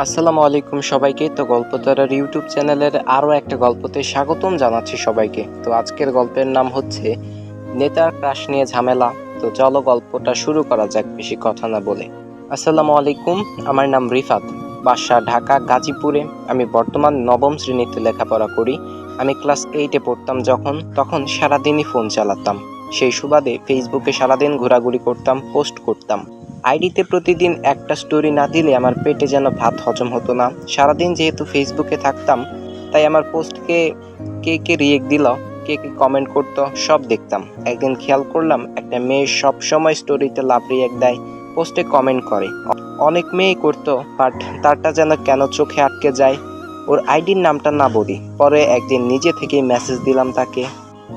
আসসালামু আলাইকুম সবাইকে। তো গল্প গল্পতারার ইউটিউব চ্যানেলের আরও একটা গল্পতে স্বাগতম জানাচ্ছি সবাইকে। তো আজকের গল্পের নাম হচ্ছে, নেতার ক্রাশ নিয়ে ঝামেলা। তো চলো গল্পটা শুরু করা যাক, বেশি কথা না বলে। আসসালামু আলাইকুম, আমার নাম রিফাত। বাসা ঢাকা, গাজীপুরে। আমি বর্তমান নবম শ্রেণীতে লেখাপড়া করি। আমি ক্লাস এইটে পড়তাম যখন, তখন সারাদিনই ফোন চালাতাম। সেই সুবাদে ফেসবুকে সারাদিন ঘোরাঘুরি করতাম, পোস্ট করতাম। আইডিতে প্রতিদিন একটা স্টোরি না দিলে আমার পেটে যেন ভাত হজম হতো না। সারাদিন যেহেতু ফেসবুকে থাকতাম, তাই আমার পোস্টকে কে কে রিয়েক্ট দিল, কে কে কমেন্ট করতো, সব দেখতাম। একদিন খেয়াল করলাম, একটা মেয়ে সব সময় স্টোরিতে লাভ রিয়েক্ট দেয় পোস্টে কমেন্ট করে। অনেক মেয়েই করতো বাট তারটা যেন কেন চোখে আটকে যায়, ওর আইডির নামটা না বলি। পরে একদিন নিজে থেকেই মেসেজ দিলাম তাকে।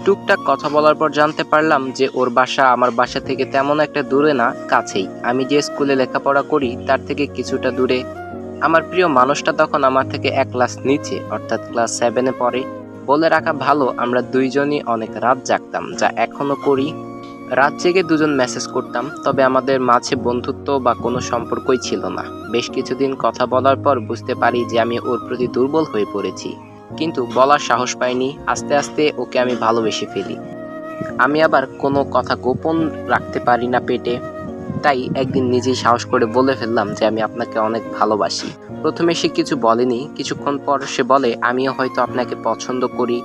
টুকটাক কথা বলার পর জানতে পারলাম যে ওর বাসা আমার বাসা থেকে তেমন একটা দূরে না, কাছেই। আমি যে স্কুলে লেখাপড়া করি, তার থেকে কিছুটা দূরে। আমার প্রিয় মানুষটা তখন আমার থেকে এক ক্লাস নিচে, অর্থাৎ ক্লাস সেভেনে পড়ে। বলে রাখা ভালো, আমরা দুইজনই অনেক রাত জাগতাম, যা এখনও করি। রাত জেগে দুজন মেসেজ করতাম, তবে আমাদের মাঝে বন্ধুত্ব বা কোনো সম্পর্কই ছিল না। বেশ কিছুদিন কথা বলার পর বুঝতে পারি যে আমি ওর প্রতি দুর্বল হয়ে পড়েছি। কিন্তু বলার সাহস পাইনি, আস্তে আস্তে ওকে আমি ভালোবেসে ফেলি। আমি আবার কোনো কথা গোপন রাখতে পারি না পেটে। তাই একদিন নিজেই সাহস করে বলে ফেললাম যে আমি আপনাকে অনেক ভালোবাসি। প্রথমে সে কিছু বলেনি, কিছুক্ষণ পর সে বলে, আমিও হয়তো আপনাকে পছন্দ করি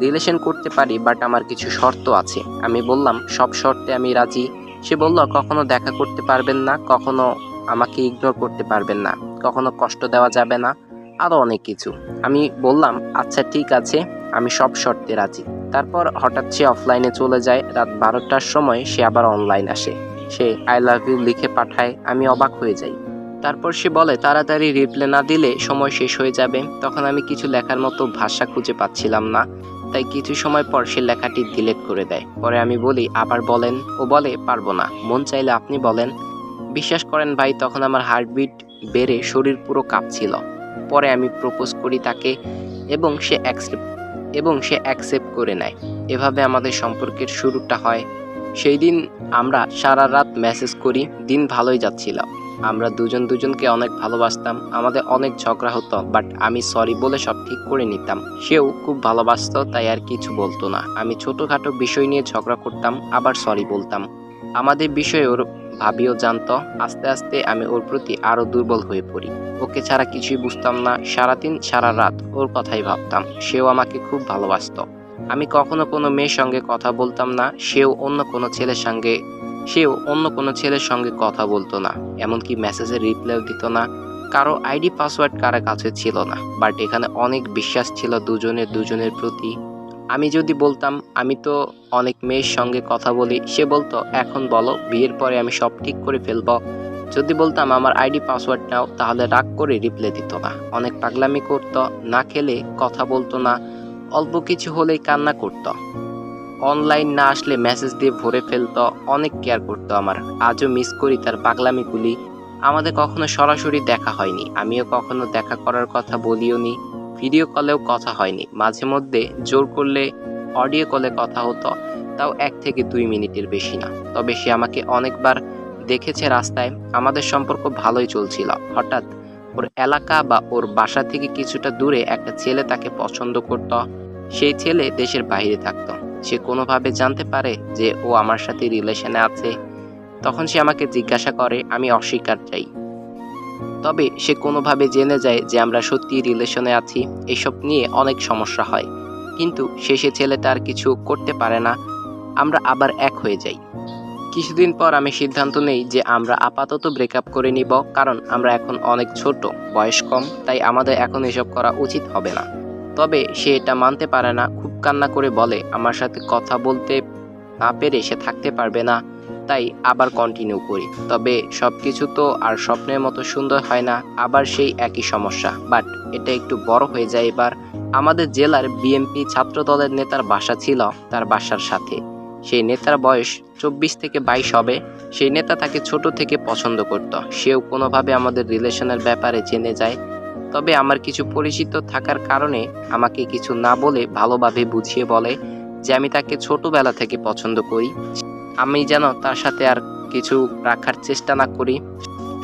রিলেশন করতে পারি বাট আমার কিছু শর্ত আছে। আমি বললাম, সব শর্তে আমি রাজি। সে বলল, কখনো দেখা করতে পারবেন না, কখনো আমাকে ইগনোর করতে পারবেন না, কখনো কষ্ট দেওয়া যাবে না। আরও অনেক কিছু। আমি বললাম আচ্ছা ঠিক আছে, আমি সব শর্তে রাজি। তারপর হঠাৎ সে অফলাইনে চলে যায়, রাত বারোটার সময় সে আবার অনলাইন আসে। সে আই লাভ ইউ লিখে পাঠায়, আমি অবাক হয়ে যাই। তারপর সে বলে, তাড়াতাড়ি রিপ্লে না দিলে সময় শেষ হয়ে যাবে। তখন আমি কিছু লেখার মতো ভাষা খুঁজে পাচ্ছিলাম না। তাই কিছু সময় পর সে লেখাটি ডিলেট করে দেয়। পরে আমি বলি, আবার বলেন। ও বলে, পারব না। মন চাইলে আপনি বলেন। বিশ্বাস করেন ভাই, তখন আমার হার্টবিট বেড়ে শরীর পুরো কাঁপছিল। পরে আমি প্রপোজ করি তাকে এবং সে অ্যাকসেপ্ট এবং সে অ্যাকসেপ্ট করে নেয়। এভাবে আমাদের সম্পর্কের শুরুটা হয়। সেই দিন আমরা সারা রাত মেসেজ করি, দিন ভালোই যাচ্ছিল। আমরা দুজন দুজনকে অনেক ভালোবাসতাম, আমাদের অনেক ঝগড়া হতো বাট আমি সরি বলে সব ঠিক করে নিতাম। সেও খুব ভালোবাসতো, তাই আর কিছু বলতো না। আমি ছোটোখাটো বিষয় নিয়ে ঝগড়া করতাম, আবার সরি বলতাম। আমাদের বিষয়ে ওর ভাবিও জানত, আস্তে আস্তে আমি ওর প্রতি আরও দুর্বল হয়ে পড়ি। ওকে ছাড়া কিছুই বুঝতাম না, সারাদিন, সারা রাত ওর কথাই ভাবতাম, সেও আমাকে খুব ভালোবাসতো। আমি কখনো কোনো মেয়ের সঙ্গে কথা বলতাম না, সেও অন্য কোনো ছেলের সঙ্গে, সেও অন্য কোনো ছেলের সঙ্গে কথা বলতো না, এমনকি মেসেজের রিপ্লাইও দিত না। কারও আইডি পাসওয়ার্ড কারও কাছে ছিল না বাট এখানে অনেক বিশ্বাস ছিল দুজনের দুজনের প্রতি। আমি যদি বলতাম, আমি তো অনেক মেয়ের সঙ্গে কথা বলি, সে বলতো, এখন বলো, বিয়ের পরে আমি সব ঠিক করে ফেলব। যদি বলতাম, আমার আইডি পাসওয়ার্ড নাও, তাহলে রাগ করে রিপ্লাই দিত না। অনেক পাগলামি করতো, না খেলে কথা বলতো না, অল্প কিছু হলেই কান্না করতো। অনলাইন না আসলে মেসেজ দিয়ে ভরে ফেলতো, অনেক কেয়ার করতো আমার। আজও মিস করি তার পাগলামিগুলি। আমাদের কখনো সরাসরি দেখা হয়নি। আমিও কখনো দেখা করার কথা বলিও নি ভিডিও কলেও কথা হয়নি। মাঝে মধ্যে জোর করলে অডিও কলে কথা হতো, তাও এক থেকে দুই মিনিটের বেশি না। তবে সে আমাকে অনেকবার দেখেছে রাস্তায়। আমাদের সম্পর্ক ভালোই চলছিল। হঠাৎ ওর এলাকা বা ওর বাসা থেকে কিছুটা দূরে একটা ছেলে তাকে পছন্দ করত। সেই ছেলে দেশের বাইরে থাকতো। সে কোনোভাবে জানতে পারে যে ও আমার সাথে রিলেশনে আছে। তখন সে আমাকে জিজ্ঞাসা করে, আমি অস্বীকার চাই। তবে সে কোনোভাবে জেনে যায় যে আমরা সত্যি রিলেশনে আছি, এসব নিয়ে অনেক সমস্যা হয়। কিন্তু শেষে ছেলেটা আর কিছু করতে পারে না, আমরা আবার এক হয়ে যাই। কিছুদিন পর আমি সিদ্ধান্ত নেই যে আমরা আপাতত ব্রেকআপ করে নিব, কারণ আমরা এখন অনেক ছোট, বয়স কম, তাই আমাদের এখন এসব করা উচিত হবে না। তবে সে এটা মানতে পারে না, খুব কান্না করে বলে, আমার সাথে কথা বলতে না পেরে সে থাকতে পারবে না। তাই আবার কন্টিনিউ করি। তবে সব কিছু তো আর স্বপ্নের মতো সুন্দর হয় না, আবার সেই একই সমস্যা। বাট এটা একটু বড় হয়ে যায় এবার। আমাদের জেলার বিএমপি ছাত্রদলের নেতার বাসা ছিল তার বাসার সাথে। সেই নেতার বয়স চব্বিশ থেকে বাইশ হবে। সেই নেতা তাকে ছোট থেকে পছন্দ করত। সেও কোনোভাবে আমাদের রিলেশনের ব্যাপারে জেনে যায়। তবে আমার কিছু পরিচিত থাকার কারণে আমাকে কিছু না বলে ভালোভাবে বুঝিয়ে বলে যে আমি তাকে ছোটবেলা থেকে পছন্দ করি। আমি যেন তার সাথে আর কিছু রাখার চেষ্টা না করি।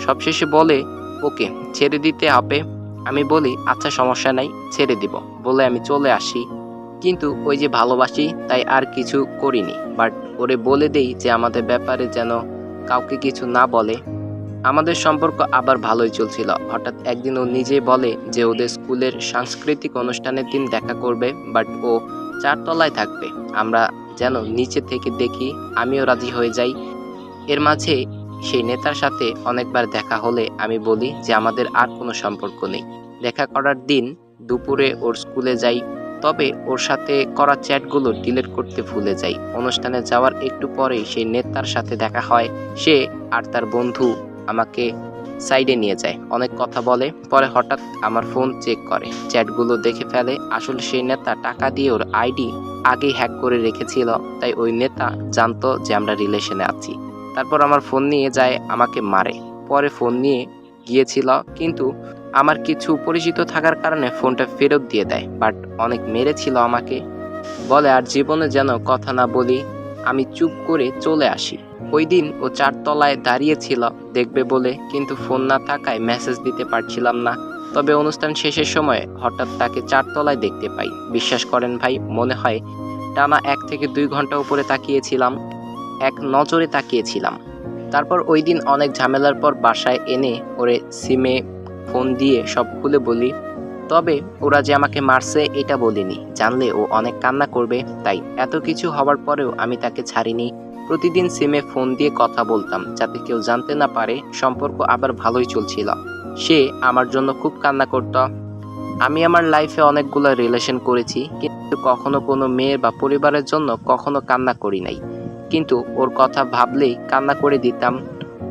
সবশেষে বলে, ওকে, ছেড়ে দিতে হবে। আমি বলি আচ্ছা সমস্যা নাই, ছেড়ে দিব। বলে আমি চলে আসি। কিন্তু ওই যে ভালোবাসি, তাই আর কিছু করিনি। বাট ওরে বলে দেই যে আমাদের ব্যাপারে যেন কাউকে কিছু না বলে। আমাদের সম্পর্ক আবার ভালোই চলছিল। হঠাৎ একদিন ও নিজেই বলে যে ওদের স্কুলের সাংস্কৃতিক অনুষ্ঠানের দিন দেখা করবে, বাট ও চারতলায় থাকবে। আমরা যেন নিচে থেকে দেখি আমিও রাজি হয়ে যাই। এর মাঝে সেই নেতার সাথে অনেকবার দেখা হলে আমি বলি যে আমাদের আর কোনো সম্পর্ক নেই। দেখা করার দিন দুপুরে ওর স্কুলে যাই, তবে ওর সাথে করা চ্যাটগুলো ডিলিট করতে ভুলে যাই। অনুষ্ঠানে যাওয়ার একটু পরেই সেই নেতার সাথে দেখা হয়। সে আর তার বন্ধু আমাকে সাইডে নিয়ে যায়। অনেক কথা বলে, পরে হঠাৎ আমার ফোন চেক করে। চ্যাটগুলো দেখে ফেলে, আসলে সেই নেতা টাকা দিয়ে ওর আইডি আগেই হ্যাক করে রেখেছিল, তাই ওই নেতা জানতো যে আমরা রিলেশনে আছি। তারপর আমার ফোন নিয়ে যায়, আমাকে মারে। পরে ফোন নিয়ে গিয়েছিল, কিন্তু আমার কিছু পরিচিত থাকার কারণে ফোনটা ফেরত দিয়ে দেয়, বাট অনেক মেরেছিল আমাকে। বলে, আর জীবনে যেন কথা না বলি, আমি চুপ করে চলে আসি। ওই দিন ও চারতলায় দাঁড়িয়েছিল দেখবে বলে, কিন্তু ফোন না থাকায় মেসেজ দিতে পারছিলাম না। তবে অনুষ্ঠান শেষের সময় হঠাৎ তাকে চারতলায় দেখতে পাই। বিশ্বাস করেন ভাই, মনে হয় টানা এক থেকে দুই ঘণ্টা উপরে তাকিয়েছিলাম, এক নজরে তাকিয়েছিলাম। তারপর ওই দিন অনেক ঝামেলার পর বাসায় এনে ওরে সিমে ফোন দিয়ে সব খুলে বলি, তবে ওরা যে আমাকে মারছে এটা বলিনি। জানলে ও অনেক কান্না করবে, তাই এত কিছু হওয়ার পরেও আমি তাকে ছাড়িনি। প্রতিদিন সিমে ফোন দিয়ে কথা বলতাম, যাতে কেউ জানতে না পারে সম্পর্ক আবার ভালোই চলছিল। সে আমার জন্য খুব কান্না করত। আমি আমার লাইফে অনেকগুলো রিলেশন করেছি, কিন্তু কখনো কোনো মেয়ের বা পরিবারের জন্য কখনো কান্না করি নাই। কিন্তু ওর কথা ভাবলেই কান্না করে দিতাম,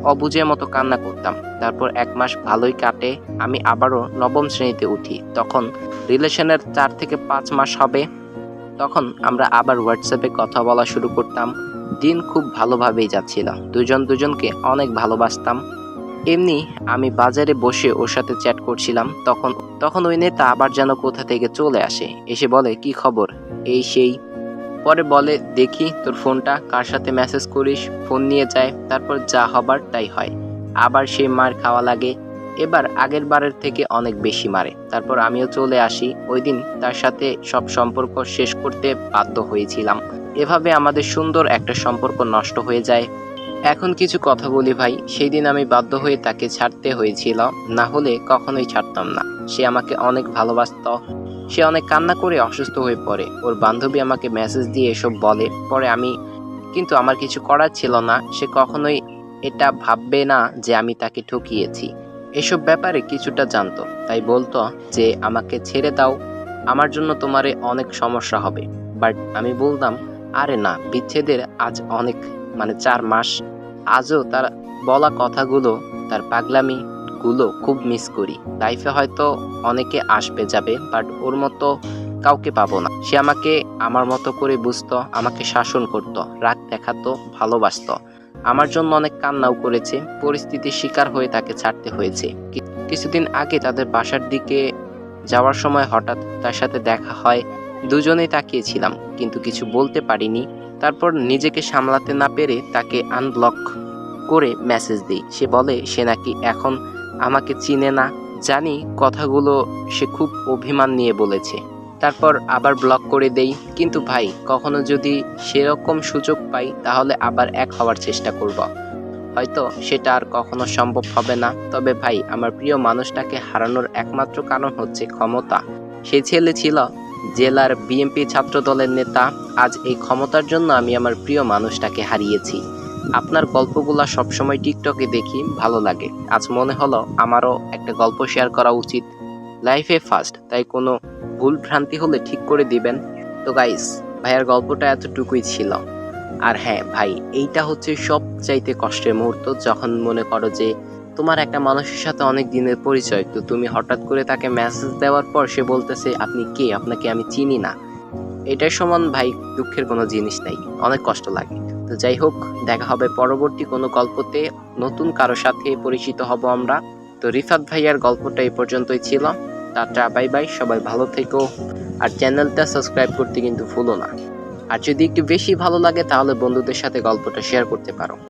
অবুঝের মতো কান্না করতাম। তারপর এক মাস ভালোই কাটে, আমি আবারও নবম শ্রেণীতে উঠি। তখন রিলেশনের চার থেকে পাঁচ মাস হবে। তখন আমরা আবার হোয়াটসঅ্যাপে কথা বলা শুরু করতাম। দিন খুব ভালোভাবেই যাচ্ছিল। দুজন দুজনকে অনেক ভালোবাসতাম। এমনি আমি বাজারে বসে ওর সাথে চ্যাট করছিলাম, তখন তখন ওই নেতা আবার যেন কোথা থেকে চলে আসে, এসে বলে, কি খবর? এই সেই। পরে বলে, দেখি তোর ফোনটা, কার সাথে মেসেজ করিস, ফোন নিয়ে যায়, তারপর যা হবার তাই হয়। আবার সেই মার খাওয়া লাগে, এবার আগের বারের থেকে অনেক বেশি মারে। তারপর আমিও চলে আসি। ওই দিন তার সাথে সব সম্পর্ক শেষ করতে বাধ্য হয়েছিলাম। এভাবে আমাদের সুন্দর একটা সম্পর্ক নষ্ট হয়ে যায়। এখন কিছু কথা বলি ভাই সেই দিন আমি বাধ্য হয়ে তাকে ছাড়তে হয়েছিল, না হলে কখনোই ছাড়তাম না। সে আমাকে অনেক ভালোবাসত, সে অনেক কান্না করে অসুস্থ হয়ে পড়ে। ওর বান্ধবী আমাকে মেসেজ দিয়ে এসব বলে, পরে আমি, কিন্তু আমার কিছু করার ছিল না, সে কখনোই এটা ভাববে না যে আমি তাকে ঠকিয়েছি। এসব ব্যাপারে কিছুটা জানতো, তাই বলতো যে আমাকে ছেড়ে দাও, আমার জন্য তোমারে অনেক সমস্যা হবে। বাট আমি বলতাম আরে না, বিচ্ছেদের আজ অনেক মানে চার মাস। আজও তার বলা কথাগুলো, তার পাগলামি গুলো খুব মিস করি। লাইফে হয়তো অনেকে আসবে, যাবে বাট ওর মতো কাউকে পাবো না। সে আমাকে, আমার মতো করে বুঝতো, আমাকে শাসন করতো, রাগ দেখাতো, ভালোবাসতো। আমার জন্য অনেক কান্নাও করেছে, পরিস্থিতির শিকার হয়ে তাকে ছাড়তে হয়েছে। কিছুদিন আগে তাদের বাসার দিকে যাওয়ার সময় হঠাৎ তার সাথে দেখা হয় দুজনেই তাকিয়েছিলাম, কিন্তু কিছু বলতে পারিনি। তারপর নিজেকে সামলাতে না পেরে তাকে আনব্লক করে মেসেজ দিই। সে বলে, সে নাকি এখন আমাকে চিনে না। জানি কথাগুলো সে খুব অভিমান নিয়ে বলেছে। তারপর আবার ব্লক করে দেই। কিন্তু ভাই, কখনো যদি সেরকম সুযোগ পাই, তাহলে আবার এক হওয়ার চেষ্টা করব। হয়তো সেটা আর কখনো সম্ভব হবে না। তবে ভাই, আমার প্রিয় মানুষটাকে হারানোর একমাত্র কারণ হচ্ছে ক্ষমতা। সেই ছেলে ছিল জেলার বিএনপি ছাত্র দলের নেতা, আজ এই ক্ষমতার জন্য আমি আমার প্রিয় মানুষটাকে হারিয়েছি। আপনার গল্পগুলা সবসময় টিকটকে দেখি, ভালো লাগে। আজ মনে হলো আমারও একটা গল্প শেয়ার করা উচিত। লাইফে ফার্স্ট তাই কোনো ভুল ভ্রান্তি হলে ঠিক করে দিবেন। তো গাইস ভাইয়ার গল্পটা এতটুকুই ছিল। আর হ্যাঁ ভাই, এইটা হচ্ছে সবচাইতে কষ্টের মুহূর্ত, যখন মনে করো যে তোমার একটা মানুষের সাথে অনেক দিনের পরিচয়, তো তুমি হঠাৎ করে তাকে মেসেজ দেওয়ার পর সে বলতেছে, আপনি কে? আপনাকে আমি চিনি না। এটার সমান ভাই দুঃখের কোনো জিনিস নাই, অনেক কষ্ট লাগে। তো যাই হোক, দেখা হবে পরবর্তী কোনো গল্পতে। নতুন কারও সাথে পরিচিত হব আমরা। তো রিফাত ভাইয়ার গল্পটা এই পর্যন্তই ছিল। টাটা, বাই বাই, সবাই ভালো থেকো। আর চ্যানেলটা সাবস্ক্রাইব করতে কিন্তু ভুলো না। আর যদি একটু বেশি ভালো লাগে, তাহলে বন্ধুদের সাথে গল্পটা শেয়ার করতে পারো।